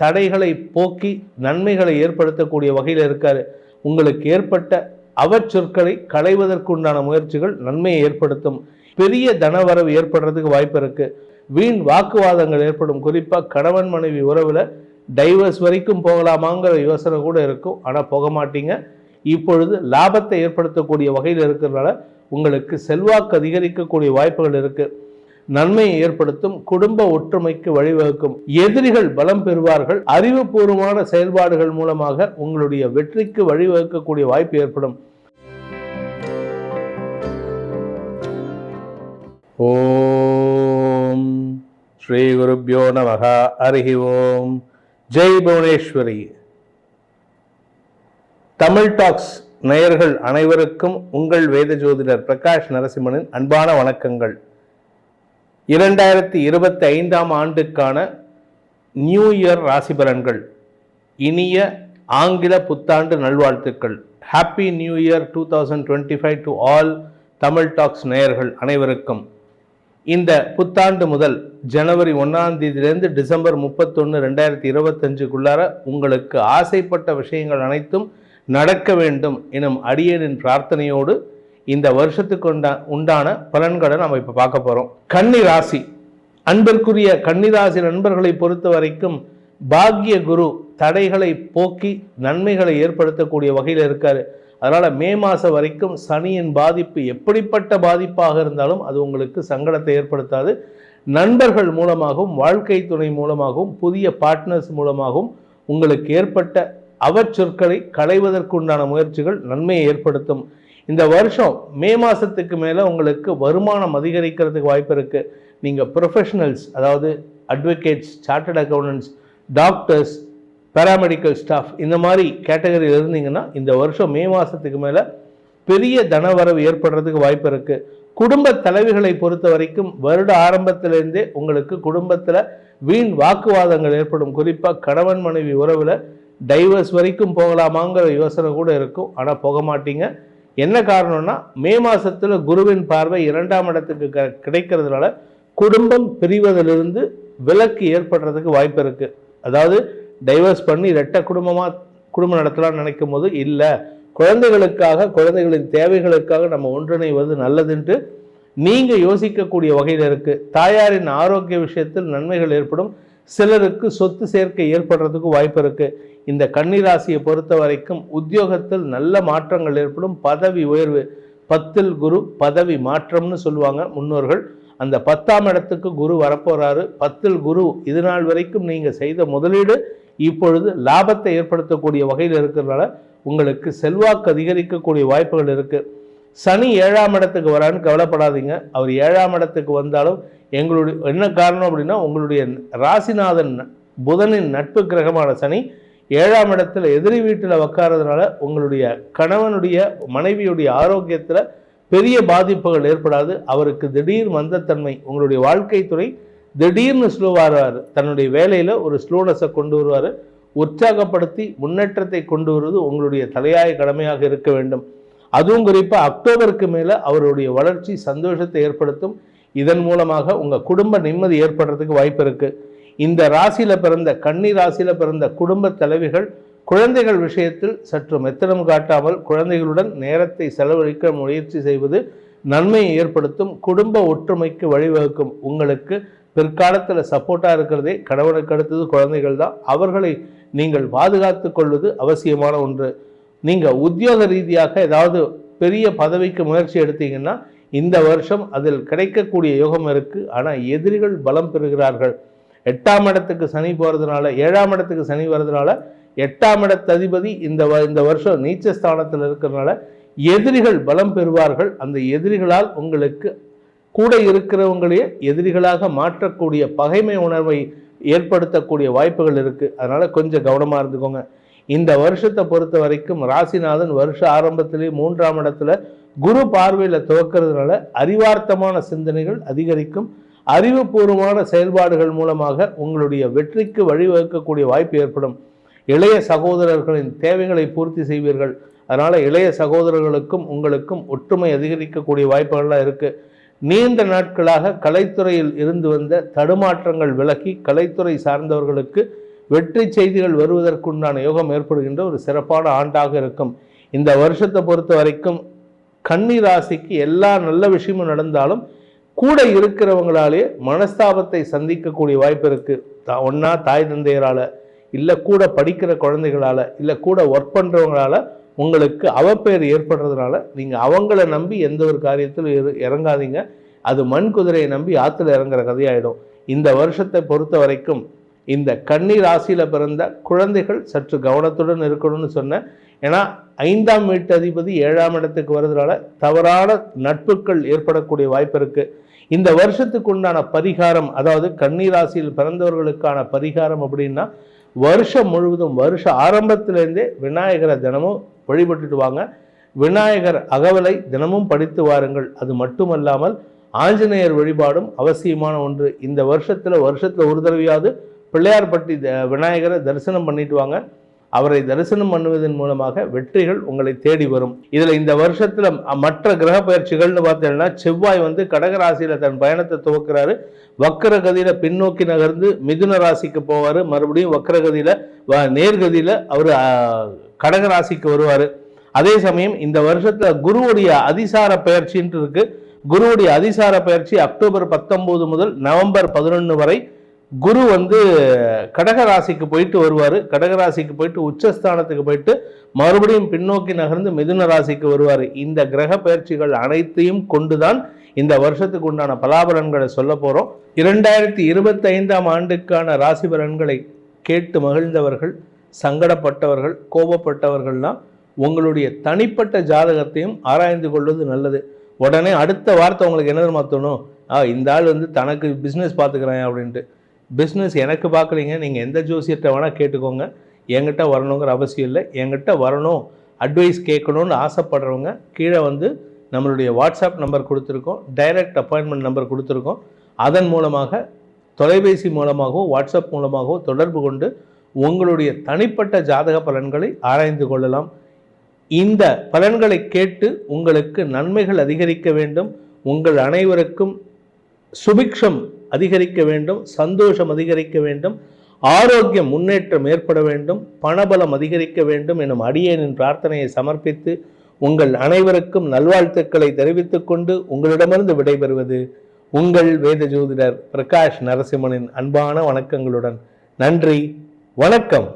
தடைகளை போக்கி நன்மைகளை ஏற்படுத்தக்கூடிய வகையில் இருக்காரு. உங்களுக்கு ஏற்பட்ட அவச்சொற்களை களைவதற்குண்டான முயற்சிகள் நன்மையை ஏற்படுத்தும். பெரிய தனவரவு ஏற்படுறதுக்கு வாய்ப்பு இருக்கு. வீண் வாக்குவாதங்கள் ஏற்படும். குறிப்பாக கணவன் மனைவி உறவில் டைவர்ஸ் வரைக்கும் போகலாமாங்கிற யோசனை கூட இருக்கும். ஆனால் போக மாட்டீங்க. இப்பொழுது லாபத்தை ஏற்படுத்தக்கூடிய வகையில் இருக்கிறதுனால உங்களுக்கு செல்வாக்கு அதிகரிக்கக்கூடிய வாய்ப்புகள் இருக்குது நன்மையை ஏற்படுத்தும் குடும்ப ஒற்றுமைக்கு வழிவகுக்கும் எதிரிகள் பலம் பெறுவார்கள். அறிவுபூர்வமான செயல்பாடுகள் மூலமாக உங்களுடைய வெற்றிக்கு வழிவகுக்கக்கூடிய வாய்ப்பு ஏற்படும். ஓம் ஸ்ரீ குருப்யோ நமகா. அருகி ஓம். ஜெய் புவனேஸ்வரி. தமிழ் டாக்ஸ் நேயர்கள் அனைவருக்கும் உங்கள் வேத ஜோதிடர் பிரகாஷ் நரசிம்மனின் அன்பான வணக்கங்கள். இரண்டாயிரத்தி இருபத்தி ஐந்தாம் ஆண்டுக்கான நியூ இயர் ராசி பலன்கள் இனிய ஆங்கில புத்தாண்டு நல்வாழ்த்துக்கள். Happy new year two thousand twenty five to all Tamil talks நேயர்கள் அனைவருக்கும். இந்த புத்தாண்டு முதல் ஜனவரி ஒன்றாம் தேதியிலிருந்து டிசம்பர் முப்பத்தொன்று ரெண்டாயிரத்தி இருபத்தஞ்சுக்குள்ளார உங்களுக்கு ஆசைப்பட்ட விஷயங்கள் அனைத்தும் நடக்க வேண்டும் எனும் அடியனின் பிரார்த்தனையோடு இந்த வருஷத்துக்கு உண்டா உண்டான பலன்களை நம்ம இப்போ பார்க்க போகிறோம் கன்னி ராசி. அன்பிற்குரிய கன்னிராசி நண்பர்களை பொறுத்த வரைக்கும் பாக்ய குரு தடைகளை போக்கி நன்மைகளை ஏற்படுத்தக்கூடிய வகையில் இருக்காரு. அதனால் மே மாதம் வரைக்கும் சனியின் பாதிப்பு எப்படிப்பட்ட பாதிப்பாக இருந்தாலும் அது உங்களுக்கு சங்கடத்தை ஏற்படுத்தாது. நண்பர்கள் மூலமாகவும் வாழ்க்கை துணை மூலமாகவும் புதிய பார்ட்னர்ஸ் மூலமாகவும் உங்களுக்கு ஏற்பட்ட அவச்சொற்களை களைவதற்குண்டான முயற்சிகள் நன்மையை ஏற்படுத்தும். இந்த வருஷம் மே மாதத்துக்கு மேலே உங்களுக்கு வருமானம் அதிகரிக்கிறதுக்கு வாய்ப்பு இருக்குது நீங்கள் ப்ரொஃபஷனல்ஸ் அதாவது advocates chartered accountants doctors paramedical staff இந்த மாதிரி கேட்டகரியில் இருந்தீங்கன்னா இந்த வருஷம் மே மாதத்துக்கு மேலே பெரிய தனவரவு ஏற்படுறதுக்கு வாய்ப்பு இருக்குது குடும்ப தலைவிகளை பொறுத்த வரைக்கும் வருட ஆரம்பத்திலேருந்தே உங்களுக்கு குடும்பத்தில் வீண் வாக்குவாதங்கள் ஏற்படும். குறிப்பாக கணவன் மனைவி உறவில் டைவர்ஸ் வரைக்கும் போகலாமாங்கிற யோசனை கூட இருக்கும். ஆனால் போக மாட்டீங்க. என்ன காரணம்னா மே மாதத்தில் குருவின் பார்வை இரண்டாம் இடத்துக்கு க கிடைக்கிறதுனால குடும்பம் பிரிவதிலிருந்து விலக்கு ஏற்படுறதுக்கு வாய்ப்பு இருக்குது அதாவது டைவர்ஸ் பண்ணி ரெட்ட குடும்பமாக குடும்பம் நடத்தலாம்னு நினைக்கும் போது இல்லை குழந்தைகளுக்காக குழந்தைகளின் தேவைகளுக்காக நம்ம ஒன்றிணைவது நல்லதுன்ட்டு நீங்கள் யோசிக்கக்கூடிய வகையில் இருக்குது தாயாரின் ஆரோக்கிய விஷயத்தில் நன்மைகள் ஏற்படும். சிலருக்கு சொத்து சேர்க்கை ஏற்படுறதுக்கு வாய்ப்பு இருக்கு. இந்த கன்னிராசியை பொறுத்த வரைக்கும் உத்தியோகத்தில் நல்ல மாற்றங்கள் ஏற்படும். பதவி உயர்வு பத்தில் குரு பதவி மாற்றம்னு சொல்லுவாங்க முன்னோர்கள். அந்த பத்தாம் இடத்துக்கு குரு வரப்போறாரு. பத்தில் குரு இது நாள் வரைக்கும் நீங்க செய்த முதலீடு இப்பொழுது லாபத்தை ஏற்படுத்தக்கூடிய வகையில் இருக்கிறதுனால உங்களுக்கு செல்வாக்கு அதிகரிக்கக்கூடிய வாய்ப்புகள் இருக்குது சனி ஏழாம் இடத்துக்கு வரான்னு கவலைப்படாதீங்க. அவர் ஏழாம் இடத்துக்கு வந்தாலும் எங்களுடைய என்ன காரணம் அப்படின்னா உங்களுடைய ராசிநாதன் புதனின் நட்பு கிரகமான சனி ஏழாம் இடத்துல எதிரி வீட்டில் உக்காரதுனால உங்களுடைய கணவனுடைய மனைவியுடைய ஆரோக்கியத்தில் பெரிய பாதிப்புகள் ஏற்படாது. அவருக்கு திடீர் மந்தத்தன்மை உங்களுடைய வாழ்க்கை துறை திடீர்னு ஸ்லோவாகிறார் தன்னுடைய வேலையில் ஒரு ஸ்லோனஸை கொண்டு வருவார். உற்சாகப்படுத்தி முன்னேற்றத்தை கொண்டு வருவது உங்களுடைய தலையாய கடமையாக இருக்க வேண்டும். அதுவும் குறிப்பாக அக்டோபருக்கு மேலே அவருடைய வளர்ச்சி சந்தோஷத்தை ஏற்படுத்தும். இதன் மூலமாக உங்கள் குடும்ப நிம்மதி ஏற்படுறதுக்கு வாய்ப்பு இருக்குது இந்த ராசியில் பிறந்த கன்னி ராசியில் பிறந்த குடும்ப தலைவிகள் குழந்தைகள் விஷயத்தில் சற்று மெத்தனம் காட்டாமல் குழந்தைகளுடன் நேரத்தை செலவழிக்க முயற்சி செய்வது நன்மையை ஏற்படுத்தும். குடும்ப ஒற்றுமைக்கு வழிவகுக்கும். உங்களுக்கு பிற்காலத்தில் சப்போர்ட்டாக இருக்கிறதே கணவனுக்கு அடுத்தது குழந்தைகள் தான். அவர்களை நீங்கள் பாதுகாத்து கொள்வது அவசியமான ஒன்று. நீங்கள் உத்தியோக ரீதியாக ஏதாவது பெரிய பதவிக்கு முயற்சி எடுத்தீங்கன்னா இந்த வருஷம் அதில் கிடைக்கக்கூடிய யோகம் இருக்குது ஆனால் எதிரிகள் பலம் பெறுகிறார்கள். எட்டாம் இடத்துக்கு சனி போகிறதுனால ஏழாம் இடத்துக்கு சனி வர்றதுனால எட்டாம் இடத்து அதிபதி இந்த வ- இந்த வருஷம் நீச்சஸ்தானத்தில் இருக்கிறதுனால எதிரிகள் பலம் பெறுவார்கள். அந்த எதிரிகளால் உங்களுக்கு கூட இருக்கிறவங்களையே எதிரிகளாக மாற்றக்கூடிய பகைமை உணர்வை ஏற்படுத்தக்கூடிய வாய்ப்புகள் இருக்குது அதனால் கொஞ்சம் கவனமாக இருந்துக்கோங்க. இந்த வருஷத்தை பொறுத்த வரைக்கும் ராசிநாதன் வருஷ ஆரம்பத்திலே மூன்றாம் இடத்துல குரு பார்வையில் துவக்கிறதுனால அறிவார்த்தமான சிந்தனைகள் அதிகரிக்கும். அறிவுபூர்வமான செயல்பாடுகள் மூலமாக உங்களுடைய வெற்றிக்கு வழிவகுக்கக்கூடிய வாய்ப்பு ஏற்படும். இளைய சகோதரர்களின் தேவைகளை பூர்த்தி செய்வீர்கள். அதனால் இளைய சகோதரர்களுக்கும் உங்களுக்கும் ஒற்றுமை அதிகரிக்கக்கூடிய வாய்ப்புகள்லாம் இருக்குது நீண்ட நாட்களாக கலைத்துறையில் இருந்து வந்த தடுமாற்றங்கள் விலகி கலைத்துறை சார்ந்தவர்களுக்கு வெற்றி செய்திகள் வருவதற்குண்டான யோகம் ஏற்படுகின்ற ஒரு சிறப்பான ஆண்டாக இருக்கும். இந்த வருஷத்தை பொறுத்த வரைக்கும் கன்னி ராசிக்கு எல்லா நல்ல விஷயமும் நடந்தாலும் கூட இருக்கிறவங்களாலே மனஸ்தாபத்தை சந்திக்கக்கூடிய வாய்ப்பு இருக்குது தா- தாய் தந்தையரால் இல்லை கூட படிக்கிற குழந்தைகளால் இல்லை கூட ஒர்க் பண்ணுறவங்களால உங்களுக்கு அவப்பெயர் ஏற்படுறதுனால நீங்கள் அவங்கள நம்பி எந்த ஒரு காரியத்திலும் இற- இறங்காதீங்க. அது மண் குதிரையை நம்பி ஆற்றுல இறங்குற கதையாயிடும். இந்த வருஷத்தை பொறுத்த வரைக்கும் இந்த கன்னி ராசியில் பிறந்த குழந்தைகள் சற்று கவனத்துடன் இருக்கணும்னு சொன்னேன். ஏன்னா ஐந்தாம் வீட்டு அதிபதி ஏழாம் இடத்துக்கு வர்றதுனால தவறான நட்புகள் ஏற்படக்கூடிய வாய்ப்பு இருக்குது இந்த வருஷத்துக்கு உண்டான பரிகாரம் அதாவது கன்னி ராசியில் பிறந்தவர்களுக்கான பரிகாரம் அப்படின்னா வருஷம் முழுவதும் வருஷ ஆரம்பத்திலேருந்தே விநாயகரை தினமும் வழிபட்டுட்டு வாங்க. விநாயகர் அகவலை தினமும் படித்து வாருங்கள். அது மட்டுமல்லாமல் ஆஞ்சநேயர் வழிபாடும் அவசியமான ஒன்று. இந்த வருஷத்தில் வருஷத்தில் ஒரு தடவையாவது பிள்ளையார்பட்டி த- விநாயகரை தரிசனம் பண்ணிட்டு வாங்க. அவரை தரிசனம் பண்ணுவதன் மூலமாக வெற்றிகள் உங்களை தேடி வரும். இதில் இந்த வருஷத்தில் மற்ற கிரக பயிற்சிகள்னு பார்த்தீங்கன்னா செவ்வாய் வந்து கடகராசியில் தன் பயணத்தை துவக்கிறாரு. வக்கரகதியில் பின்னோக்கி நகர்ந்து மிதுன ராசிக்கு போவார். மறுபடியும் வக்கரகதியில் வ- நேர்கதியில் அவர் கடகராசிக்கு வருவார். அதே சமயம் இந்த வருஷத்தில் குருவுடைய அதிசார பயிற்சின்ட்டு இருக்குது குருவுடைய அதிசார பயிற்சி அக்டோபர் பத்தொம்போது முதல் நவம்பர் பதினொன்று வரை குரு வந்து கடகராசிக்கு போயிட்டு வருவார். கடகராசிக்கு போயிட்டு உச்சஸ்தானத்துக்கு போயிட்டு மறுபடியும் பின்னோக்கி நகர்ந்து மிதுன ராசிக்கு வருவார். இந்த கிரக பயிற்சிகள் அனைத்தையும் கொண்டுதான் இந்த வருஷத்துக்கு உண்டான பலாபலன்களை சொல்ல போகிறோம் இரண்டாயிரத்தி இருபத்தைந்தாம் ஆண்டுக்கான ராசி பலன்களை கேட்டு மகிழ்ந்தவர்கள் சங்கடப்பட்டவர்கள் கோபப்பட்டவர்கள்லாம் உங்களுடைய தனிப்பட்ட ஜாதகத்தையும் ஆராய்ந்து கொள்வது நல்லது. உடனே அடுத்த வார்த்தை உங்களுக்கு என்ன தெரியுமா தோணும்? ஆ இந்த ஆள் வந்து தனக்கு பிஸ்னஸ் பார்த்துக்கிறேன் அப்படின்ட்டு. பிஸ்னஸ் எனக்கு பார்க்குறீங்க நீங்கள் எந்த ஜோசியத்தை வேணால் கேட்டுக்கோங்க. என்கிட்ட வரணுங்கிற அவசியம் இல்லை. என்கிட்ட வரணும் அட்வைஸ் கேட்கணும்னு ஆசைப்படுறவங்க கீழே வந்து நம்மளுடைய வாட்ஸ்அப் நம்பர் கொடுத்துருக்கோம் டைரக்ட் அப்பாயின்மெண்ட் நம்பர் கொடுத்துருக்கோம். அதன் மூலமாக தொலைபேசி மூலமாகவோ வாட்ஸ்அப் மூலமாகவோ தொடர்பு கொண்டு உங்களுடைய தனிப்பட்ட ஜாதக பலன்களை ஆராய்ந்து கொள்ளலாம். இந்த பலன்களை கேட்டு உங்களுக்கு நன்மைகள் அதிகரிக்க வேண்டும். உங்கள் அனைவருக்கும் சுபிக்ஷம் அதிகரிக்க வேண்டும் சந்தோஷம் அதிகரிக்க வேண்டும் ஆரோக்கியம் முன்னேற்றம் ஏற்பட வேண்டும் பணபலம் அதிகரிக்க வேண்டும் எனும் அடியேனின் பிரார்த்தனையை சமர்ப்பித்து உங்கள் அனைவருக்கும் நல்வாழ்த்துக்களை தெரிவித்துக் கொண்டு உங்களிடமிருந்து விடைபெறுவது உங்கள் வேத ஜோதிடர் பிரகாஷ் நரசிம்மனின் அன்பான வணக்கங்களுடன். நன்றி வணக்கம்.